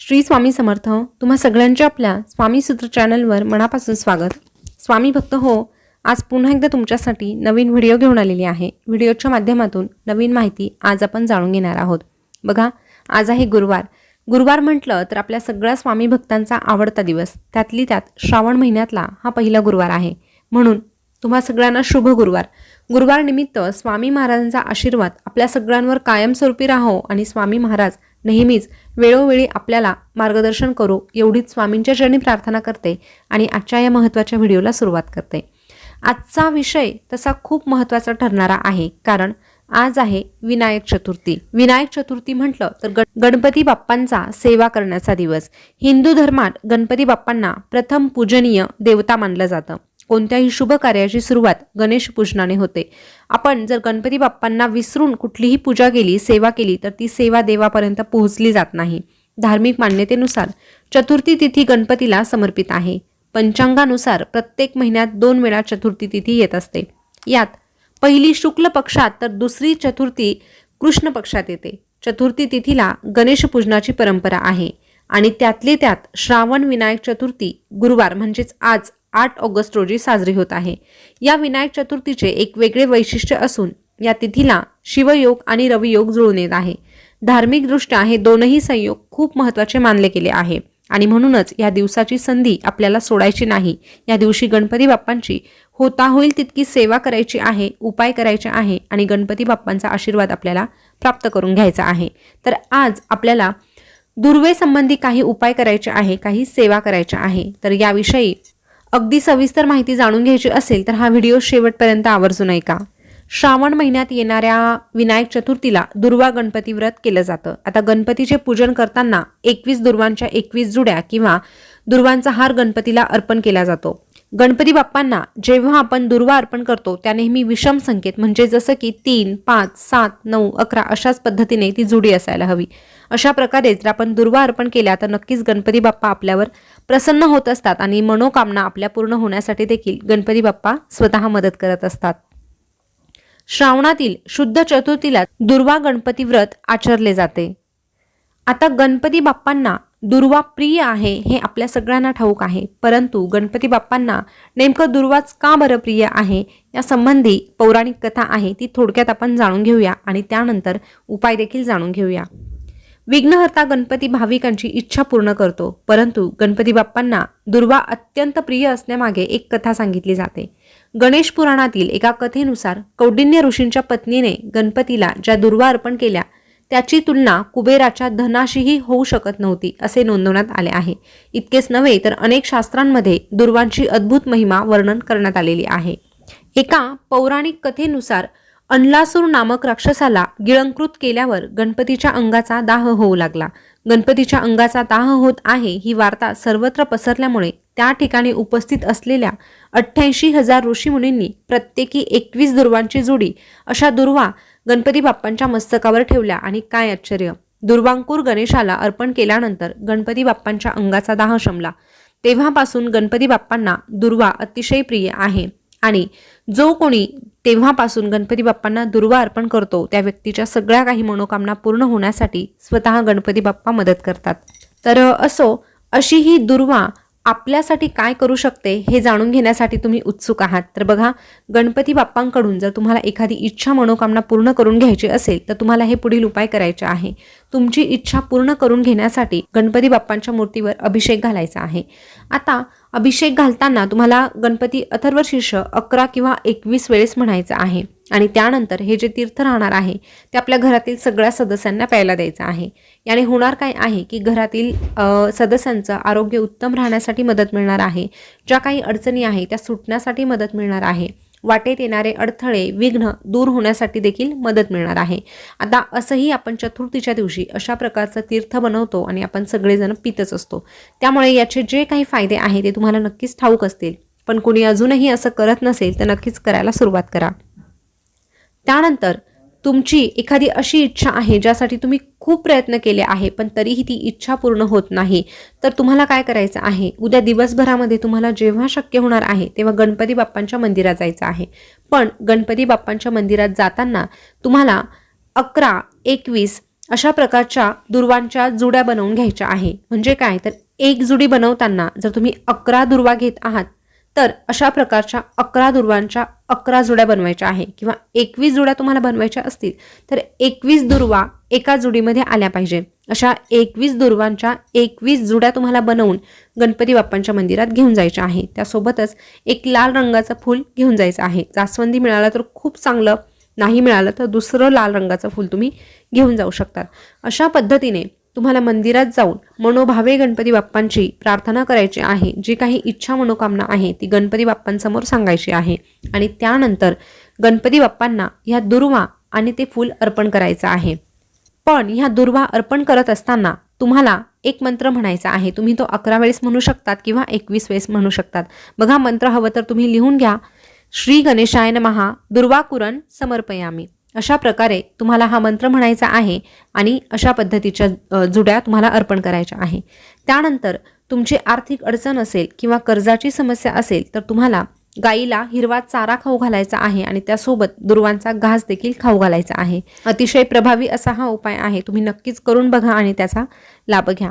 श्री स्वामी समर्थ तुम्हा सगळ्यांच्या आपल्या स्वामी सूत्र चॅनलवर मनापासून स्वागत. स्वामी भक्त हो आज पुन्हा एकदा तुमच्यासाठी नवीन व्हिडिओ घेऊन आलेली आहे. व्हिडिओच्या माध्यमातून नवीन माहिती आज आपण जाणून घेणार आहोत. बघा आज आहे गुरुवार. गुरुवार म्हटलं तर आपल्या सगळ्या स्वामी भक्तांचा आवडता दिवस. त्यातली त्यात श्रावण महिन्यातला हा पहिला गुरुवार आहे. म्हणून तुम्हा सगळ्यांना शुभ गुरुवार. गुरुवार निमित्त स्वामी महाराजांचा आशीर्वाद आपल्या सगळ्यांवर कायमस्वरूपी राहो आणि स्वामी महाराज नेहमीच वेळोवेळी आपल्याला मार्गदर्शन करू एवढीच स्वामींच्या चरणी प्रार्थना करते आणि आजच्या या महत्त्वाच्या व्हिडिओला सुरुवात करते. आजचा विषय तसा खूप महत्त्वाचा ठरणारा आहे कारण आज आहे विनायक चतुर्थी. विनायक चतुर्थी म्हटलं तर गण- गणपती बाप्पांचा सेवा करण्याचा दिवस. हिंदू धर्मात गणपती बाप्पांना प्रथम पूजनीय देवता मानलं जातं. कोणत्याही शुभ कार्याची सुरुवात गणेश पूजनाने होते. आपण जर गणपती बाप्पांना विसरून कुठलीही पूजा केली सेवा केली तर ती सेवा देवापर्यंत पोहोचली जात नाही. धार्मिक मान्यतेनुसार चतुर्थी तिथी गणपतीला समर्पित आहे. पंचांगानुसार प्रत्येक महिन्यात दोन वेळा चतुर्थी तिथी येत असते. यात पहिली शुक्ल पक्षात तर दुसरी चतुर्थी कृष्ण पक्षात येते. चतुर्थी तिथीला गणेश पूजनाची परंपरा आहे. आणि त्यातली त्यात श्रावण विनायक चतुर्थी गुरुवार म्हणजेच आज आठ ऑगस्ट रोजी साजरी होत आहे. या विनायक चतुर्थीचे एक वेगळे वैशिष्ट्य असून या तिथीला शिवयोग आणि रवियोग जुळून येत आहे. धार्मिकदृष्ट्या हे दोनही संयोग खूप महत्त्वाचे मानले गेले आहे आणि म्हणूनच या दिवसाची संधी आपल्याला सोडायची नाही. या दिवशी गणपती बाप्पांची होता होईल तितकी सेवा करायची आहे उपाय करायचे आहे आणि गणपती बाप्पांचा आशीर्वाद आपल्याला प्राप्त करून घ्यायचा आहे. तर आज आपल्याला दुर्वेसंबंधी काही उपाय करायचे आहे काही सेवा करायच्या आहे. तर याविषयी अगदी सविस्तर माहिती जाणून घ्यायची असेल तर हा व्हिडिओ शेवटपर्यंत आवर्जून ऐका. श्रावण महिन्यात येणाऱ्या विनायक चतुर्थीला दुर्वा गणपती व्रत केलं जातं. आता गणपतीचे पूजन करताना एकवीस दुर्वांच्या एकवीस जुड्या किंवा दुर्वांचा हार गणपतीला अर्पण केला जातो. गणपती बाप्पांना जेव्हा आपण दुर्वा अर्पण करतो त्या नेहमी विषम संकेत म्हणजे जसं की तीन पाच सात नऊ अकरा अशाच पद्धतीने ती जुडी असायला हवी. अशा प्रकारे जर आपण दुर्वा अर्पण केल्या तर नक्कीच गणपती बाप्पा आपल्यावर प्रसन्न होत असतात आणि मनोकामना आपल्या पूर्ण होण्यासाठी देखील गणपती बाप्पा स्वतः मदत करत असतात. श्रावणातील शुद्ध चतुर्थीला दुर्वा गणपती व्रत आचरले जाते. आता गणपती बाप्पांना दुर्वा प्रिय आहे हे आपल्या सगळ्यांना ठाऊक आहे. परंतु गणपती बाप्पांना नेमकं दुर्वाच का बरं प्रिय आहे या संबंधी पौराणिक कथा आहे ती थोडक्यात आपण जाणून घेऊया आणि त्यानंतर उपाय देखील जाणून घेऊया. विघ्नहर्ता गणपती भाविकांची इच्छा पूर्ण करतो. परंतु गणपती बाप्पांना दुर्वा अत्यंत प्रिय असण्यामागे एक कथा सांगितली जाते. गणेश पुराणातील एका कथेनुसार कौडिन्य ऋषींच्या पत्नीने गणपतीला ज्या दुर्वा अर्पण केल्या त्याची तुलना कुबेराच्या धनाशीही होऊ शकत नव्हती असे नोंदवण्यात आले आहे. इतकेच नव्हे तर अनेक शास्त्रांमध्ये दुर्वांची अद्भुत महिमा वर्णन करण्यात आलेली आहे. एका पौराणिक कथेनुसार अनलासूर नामक राक्षसाला गिळंकृत केल्यावर गणपतीच्या अंगाचा दाह होऊ लागला. गणपतीच्या अंगाचा दाह होत आहे ही वार्ता सर्वत्र पसरल्यामुळे त्या ठिकाणी उपस्थित असलेल्या अठ्ठ्याऐंशी हजार ऋषीमुनींनी प्रत्येकी एकवीस दुर्वांची जोडी अशा दुर्वा गणपती बाप्पांच्या मस्तकावर ठेवल्या आणि काय आश्चर्य! दुर्वांकूर गणेशाला अर्पण केल्यानंतर गणपती बाप्पांच्या अंगाचा दाह शमला. तेव्हापासून गणपती बाप्पांना दुर्वा अतिशय प्रिय आहे. आणि जो कोणी तेव्हापासून गणपती बाप्पांना दुर्वा अर्पण करतो त्या व्यक्तीच्या सगळ्या काही मनोकामना पूर्ण होण्यासाठी स्वतः गणपती बाप्पा मदत करतात. तर असो अशी ही दुर्वा आपल्यासाठी काय करू शकते हे जाणून घेण्यासाठी तुम्ही उत्सुक आहात. तर बघा गणपती बाप्पांकडून जर तुम्हाला एखादी इच्छा मनोकामना पूर्ण करून घ्यायची असेल तर तुम्हाला हे पुढील उपाय करायचे आहे. तुमची इच्छा पूर्ण करून घेण्यासाठी गणपती बाप्पांच्या मूर्तीवर अभिषेक घालायचा आहे. आता अभिषेक घालताना तुम्हाला गणपती अथर्व शीर्ष अकरा किंवा एकवीस वेळेस म्हणायचं आहे. आणि त्यानंतर हे जे तीर्थ राहणार आहे ते आपल्या घरातील सगळ्या सदस्यांना प्यायला द्यायचं आहे. याने होणार काय आहे की घरातील सदस्यांचं आरोग्य उत्तम राहण्यासाठी मदत मिळणार आहे. ज्या काही अडचणी आहे त्या सुटण्यासाठी मदत मिळणार आहे. वाटेत येणारे अडथळे विघ्न दूर होण्यासाठी देखील मदत मिळणार आहे. आता असंही आपण चतुर्थीच्या दिवशी अशा प्रकारचं तीर्थ बनवतो आणि आपण सगळेजण पितच असतो. त्यामुळे याचे जे काही फायदे आहे ते तुम्हाला नक्कीच ठाऊक असतील. पण कोणी अजूनही असं करत नसेल तर नक्कीच करायला सुरुवात करा. त्यानंतर तुमची एखादी अशी इच्छा आहे ज्यासाठी तुम्ही खूप प्रयत्न केले आहे पण तरीही ती इच्छा पूर्ण होत नाही तर तुम्हाला काय करायचं आहे? उद्या दिवसभरामध्ये तुम्हाला जेव्हा शक्य होणार आहे तेव्हा गणपती बाप्पांच्या मंदिरात जायचं आहे. पण गणपती बाप्पांच्या मंदिरात जाताना तुम्हाला अकरा एकवीस अशा प्रकारच्या दुर्वांच्या जुड्या बनवून घ्यायच्या आहे. म्हणजे काय? तर एक जुडी बनवताना जर तुम्ही अकरा दुर्वा घेत आहात तर अशा प्रकारच्या अकरा दुर्वांच्या अकरा जुड्या बनवायच्या आहे. किंवा एकवीस जुड्या तुम्हाला बनवायच्या असतील तर एकवीस दुर्वा एका जुडीमध्ये आल्या पाहिजे. अशा एकवीस दुर्वांच्या एकवीस जुड्या तुम्हाला बनवून गणपती बाप्पांच्या मंदिरात घेऊन जायच्या आहे. त्यासोबतच एक लाल रंगाचं फूल घेऊन जायचं आहे. जास्वंदी मिळालं तर खूप चांगलं नाही मिळालं तर दुसरं लाल रंगाचं फूल तुम्ही घेऊन जाऊ शकतात अशा पद्धतीने तुम्हाला मंदिरात जाऊन मनोभावे गणपती बाप्पांची प्रार्थना करायची आहे जी काही इच्छा मनोकामना आहे ती गणपती बाप्पांसमोर सांगायची आहे. आणि त्यानंतर गणपती बाप्पांना ह्या दुर्वा आणि ते फूल अर्पण करायचं आहे. पण ह्या दुर्वा अर्पण करत असताना तुम्हाला एक मंत्र म्हणायचा आहे. तुम्ही तो अकरा वेळेस म्हणू शकतात किंवा एकवीस वेळेस म्हणू शकतात. बघा मंत्र हवं तर तुम्ही लिहून घ्या. श्री गणेशायन महा दुर्वाकुरण समर्पयामी. अशा प्रकारे तुम्हाला हा मंत्र म्हणायचा आहे आणि अशा पद्धतीच्या जुड्या तुम्हाला अर्पण करायच्या आहे. त्यानंतर तुमची आर्थिक अडचण असेल किंवा कर्जाची समस्या असेल तर तुम्हाला गाईला हिरवा चारा खाऊ घालायचा आहे आणि त्यासोबत दुर्वांचा घास देखील खाऊ घालायचा आहे. अतिशय प्रभावी असा हा उपाय आहे. तुम्ही नक्कीच करून बघा आणि त्याचा लाभ घ्या.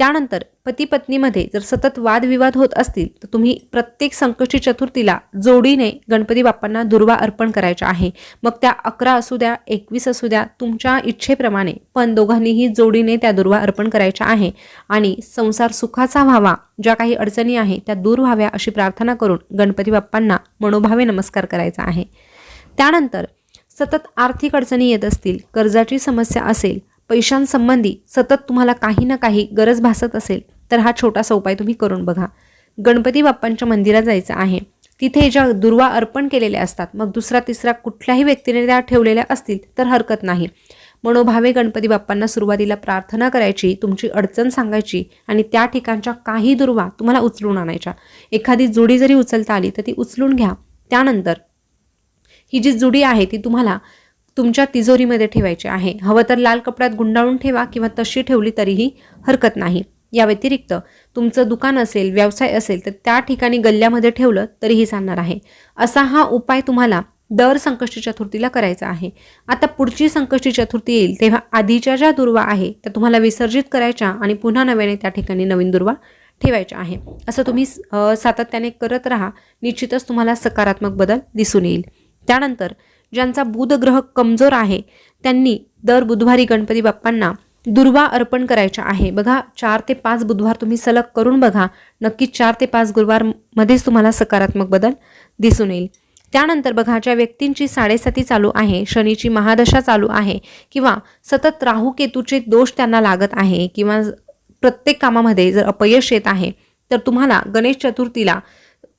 त्यानंतर पती पत्नीमध्ये जर सतत वादविवाद होत असतील तर तुम्ही प्रत्येक संकष्टी चतुर्थीला जोडीने गणपती बाप्पांना दुर्वा अर्पण करायच्या आहे. मग त्या अकरा असू द्या एकवीस असू द्या तुमच्या इच्छेप्रमाणे पण दोघांनीही जोडीने त्या दुर्वा अर्पण करायच्या आहे. आणि संसार सुखाचा व्हावा ज्या काही अडचणी आहे त्या दूर व्हाव्या अशी प्रार्थना करून गणपती बाप्पांना मनोभावे नमस्कार करायचा आहे. त्यानंतर सतत आर्थिक अडचणी येत असतील कर्जाची समस्या असेल पैशांसंबंधी सतत तुम्हाला काही ना काही गरज भासत असेल तर हा छोटासा उपाय तुम्ही करून बघा. गणपती बाप्पांच्या मंदिरात जायचं आहे. तिथे ज्या दुर्वा अर्पण केलेल्या असतात मग दुसरा तिसरा कुठल्याही व्यक्तीने त्या ठेवलेल्या असतील तर हरकत नाही. मनोभावे गणपती बाप्पांना सुरुवातीला प्रार्थना करायची तुमची अडचण सांगायची आणि त्या ठिकाणच्या काही दुर्वा तुम्हाला उचलून आणायच्या. एखादी जुडी जरी उचलता आली तर ती उचलून घ्या. त्यानंतर ही जी जुडी आहे ती तुम्हाला तुमच्या तिजोरीमध्ये ठेवायचे आहे. हवं तर लाल कपड्यात गुंडाळून ठेवा किंवा तशी ठेवली तरीही हरकत नाही. या व्यतिरिक्त तुमचं दुकान असेल व्यवसाय असेल तर त्या ठिकाणी गल्ल्यामध्ये ठेवलं तरीही चालणार आहे. असा हा उपाय तुम्हाला दर संकष्टी चतुर्थीला करायचा आहे. आता पुढची संकष्टी चतुर्थी येईल तेव्हा आधीच्या ज्या दुर्वा आहे त्या तुम्हाला विसर्जित करायच्या आणि पुन्हा नव्याने त्या ठिकाणी नवीन दुर्वा ठेवायच्या आहे. असं तुम्ही सातत्याने करत राहा. निश्चितच तुम्हाला सकारात्मक बदल दिसून येईल. त्यानंतर ज्यांचा बुधग्रह कमजोर आहे त्यांनी दर बुधवारी गणपती बाप्पांना दुर्वा अर्पण करायच्या आहे. बघा चार ते पाच बुधवार तुम्ही सलग करून बघा. नक्कीच चार ते पाच गुरुवारमध्येच तुम्हाला सकारात्मक बदल दिसून येईल. त्यानंतर बघा ज्या व्यक्तींची साडेसाती चालू आहे शनीची महादशा चालू आहे किंवा सतत राहू केतूचे दोष त्यांना लागत आहे किंवा प्रत्येक कामामध्ये जर अपयश येत आहे तर तुम्हाला गणेश चतुर्थीला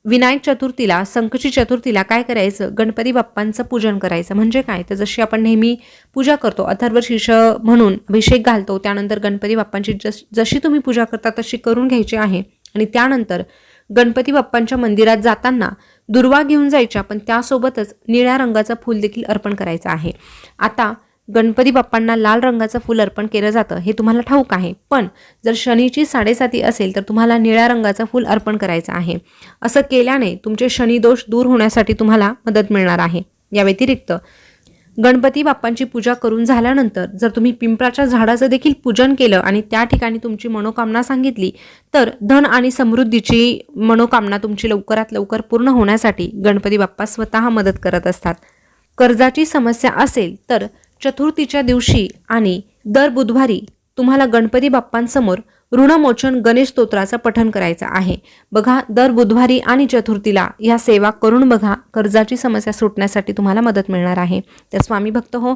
विनायक चतुर्थीला संकची चतुर्थीला काय करायचं? गणपती बाप्पांचं पूजन करायचं. म्हणजे काय? तर जशी आपण नेहमी पूजा करतो अथर्व शीर्ष म्हणून अभिषेक घालतो त्यानंतर गणपती बाप्पांची जस जशी तुम्ही पूजा करता तशी करून घ्यायची आहे. आणि त्यानंतर गणपती बाप्पांच्या मंदिरात जाताना दुर्वा घेऊन जायच्या पण त्यासोबतच निळ्या रंगाचं फूल देखील अर्पण करायचं आहे. आता गणपती बाप्पांना लाल रंगाचं फूल अर्पण केलं जातं हे तुम्हाला ठाऊक आहे. पण जर शनीची साडेसाती असेल तर तुम्हाला निळ्या रंगाचं फूल अर्पण करायचं आहे. असं केल्याने तुमचे शनिदोष दूर होण्यासाठी तुम्हाला मदत मिळणार आहे. या व्यतिरिक्त गणपती बाप्पांची पूजा करून झाल्यानंतर जर तुम्ही पिंपळाच्या झाडाचं देखील पूजन केलं आणि त्या ठिकाणी तुमची मनोकामना सांगितली तर धन आणि समृद्धीची मनोकामना तुमची लवकरात लवकर पूर्ण होण्यासाठी गणपती बाप्पा स्वतः मदत करत असतात. कर्जाची समस्या असेल तर चतुर्थीच्या दिवशी आणि दर बुधवारी तुम्हाला गणपती बाप्पांसमोर ऋणमोचन गणेश स्तोत्राचं पठण करायचं आहे. बघा दर बुधवारी आणि चतुर्थीला ह्या सेवा करून बघा. कर्जाची समस्या सुटण्यासाठी तुम्हाला मदत मिळणार आहे. तर स्वामी भक्त हो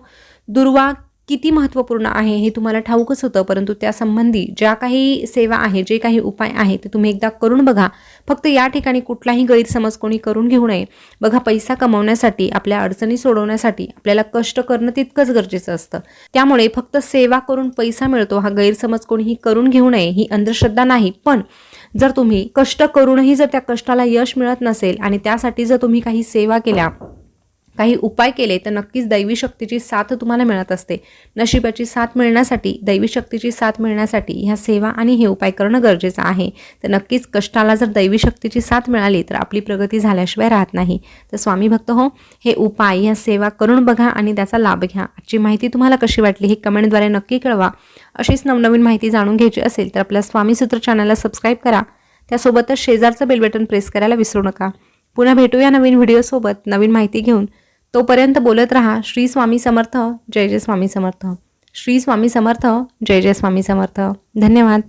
दुर्वा किती महत्त्वपूर्ण आहे हे तुम्हाला ठाऊकच होतं परंतु त्यासंबंधी ज्या काही सेवा आहे जे काही उपाय आहे ते तुम्ही एकदा करून बघा. फक्त या ठिकाणी कुठलाही गैरसमज कोणी करून घेऊ नये. बघा पैसा कमवण्यासाठी आपल्या अडचणी सोडवण्यासाठी आपल्याला कष्ट करणं तितकंच गरजेचं असतं. त्यामुळे फक्त सेवा करून पैसा मिळतो हा गैरसमज कोणीही करून घेऊ नये ही अंधश्रद्धा नाही. पण जर तुम्ही कष्ट करूनही जर त्या कष्टाला यश मिळत नसेल आणि त्यासाठी जर तुम्ही काही सेवा केल्या काही उपाय केले तर नक्कीच दैवी शक्तीची साथ तुम्हाला मिळत असते. नशिबाची साथ मिळण्यासाठी दैवी शक्तीची साथ मिळण्यासाठी ह्या सेवा आणि हे उपाय करणं गरजेचं आहे. तर नक्कीच कष्टाला जर दैवी शक्तीची साथ मिळाली तर आपली प्रगती झाल्याशिवाय राहत नाही. तर स्वामी भक्त हो हे उपाय ह्या सेवा करून बघा आणि त्याचा लाभ घ्या. आजची माहिती तुम्हाला कशी वाटली हे कमेंटद्वारे नक्की कळवा. अशीच नवनवीन माहिती जाणून घ्यायची असेल तर आपल्या स्वामीसूत्र चॅनलला सबस्क्राईब करा. त्यासोबतच शेजारचं बेल बटन प्रेस करायला विसरू नका. पुन्हा भेटूया नवीन व्हिडिओसोबत नवीन माहिती घेऊन. तोपर्यंत बोलत रहा श्री स्वामी समर्थ जय जय स्वामी समर्थ. श्री स्वामी समर्थ जय जय स्वामी समर्थ. धन्यवाद.